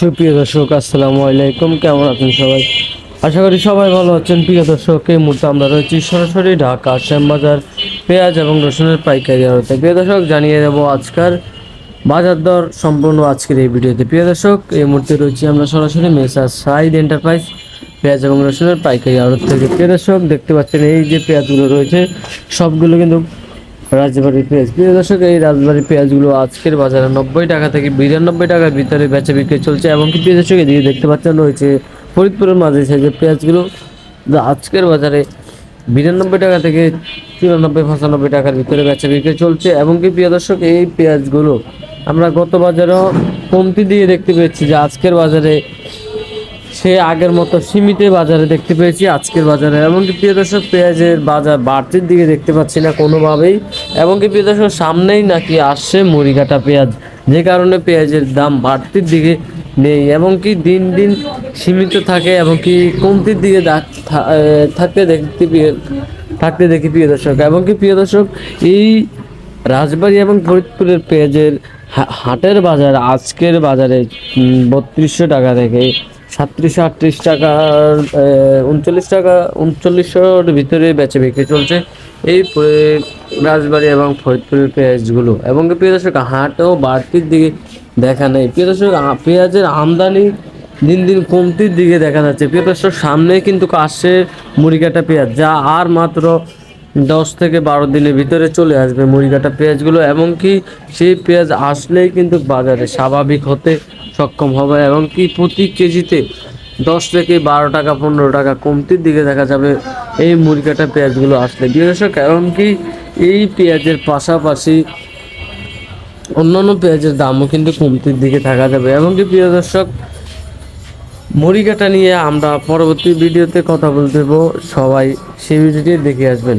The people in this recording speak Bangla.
সুপ্রিয় দর্শক, আসসালামু আলাইকুম। কেমন আছেন সবাই? আশা করি সবাই ভালো আছেন। প্রিয় দর্শক, এই মুহূর্তে আমরা রয়েছি সরাসরি ঢাকা শ্যামবাজার পেঁয়াজ এবং রসুনের পাইকারি আড়তে প্রিয় দর্শক, জানিয়ে দেবো আজকার বাজার দর সম্পূর্ণ আজকের এই ভিডিওতে। প্রিয় দর্শক, এই মুহূর্তে রয়েছি আমরা সরাসরি মেসার সাইড এন্টারপ্রাইজ পেঁয়াজ এবং রসুনের পাইকারি আড়ত থেকে। প্রিয় দর্শক, দেখতে পাচ্ছেন এই যে পেঁয়াজগুলো রয়েছে, সবগুলো কিন্তু রাজবাড়ির পেঁয়াজ। প্রিয় দর্শক, এই রাজবাড়ির পেঁয়াজগুলো আজকের বাজারে নব্বই টাকা থেকে বিরানব্বই টাকার ভিতরে বেচা বিক্রি চলছে এবং কি প্রিয় দর্শক, এদিকে দেখতে পাচ্ছেন রয়েছে ফরিদপুরের মাঝে সাইজের পেঁয়াজগুলো। আজকের বাজারে বিরানব্বই টাকা থেকে চুরানব্বই, পঁচানব্বই টাকার ভিতরে বেচা বিক্রি চলছে এবং কি প্রিয় দর্শক, এই পেঁয়াজগুলো আমরা গত বাজারেও কমতি দিয়ে দেখতে পেয়েছি যে আজকের বাজারে সে আগের মতো সীমিত বাজারে দেখতে পেয়েছি, আজকের বাজারে। এমনকি প্রিয় দর্শক, পেঁয়াজের বাজার বাড়তির দিকে দেখতে পাচ্ছি না কোনোভাবেই। এমনকি প্রিয় দর্শক, সামনেই নাকি আসছে মুড়িকাটা পেঁয়াজ। যে কারণে পেঁয়াজের দাম বাড়তির দিকে নেই। এবং কি দিন দিন সীমিত থাকে এবং কি কমতির দিকে থাকতে দেখতে থাকতে দেখি প্রিয় দর্শক। এবং কি প্রিয় দর্শক, এই রাজবাড়ী এবং ফরিদপুরের পেঁয়াজের হাটের বাজার আজকের বাজারে বত্রিশশো টাকা থেকে সাতত্রিশশো আটত্রিশ টাকা উনচল্লিশ টাকা, উনচল্লিশশোর ভিতরে বেচে বিক্রি চলছে এই রাজবাড়ী এবং ফরিদপুরের পেঁয়াজগুলো। এবং প্রিয় দর্শক, হাটেও বাড়তির দিকে দেখা নেই। প্রিয় পেঁয়াজের আমদানি দিন দিন কমতির দিকে দেখা যাচ্ছে। প্রিয় দর্শক সামনে কিন্তু আসছে মুড়িকাটা পেঁয়াজ, যা আর মাত্র দশ থেকে বারো দিনের ভিতরে চলে আসবে মুড়িকাটা পেঁয়াজগুলো। এমনকি সেই পেঁয়াজ আসলেই কিন্তু বাজারে স্বাভাবিক হতে সক্ষম হবে এবং কি প্রতি কেজিতে দশ থেকে বারো টাকা, পনেরো টাকা কমতির দিকে দেখা যাবে এই মুড়িকাটা পেঁয়াজগুলো আসলে। বিশেষক এমনকি এই পেঁয়াজের পাশাপাশি অন্যান্য পেঁয়াজের দামও কিন্তু কমতির দিকে থাকা যাবে। এমনকি প্রিয় দর্শক, মুড়িকাটা নিয়ে আমরা পরবর্তী ভিডিওতে কথা বলতে সবাই সেই ভিডিওটি দেখে আসবেন।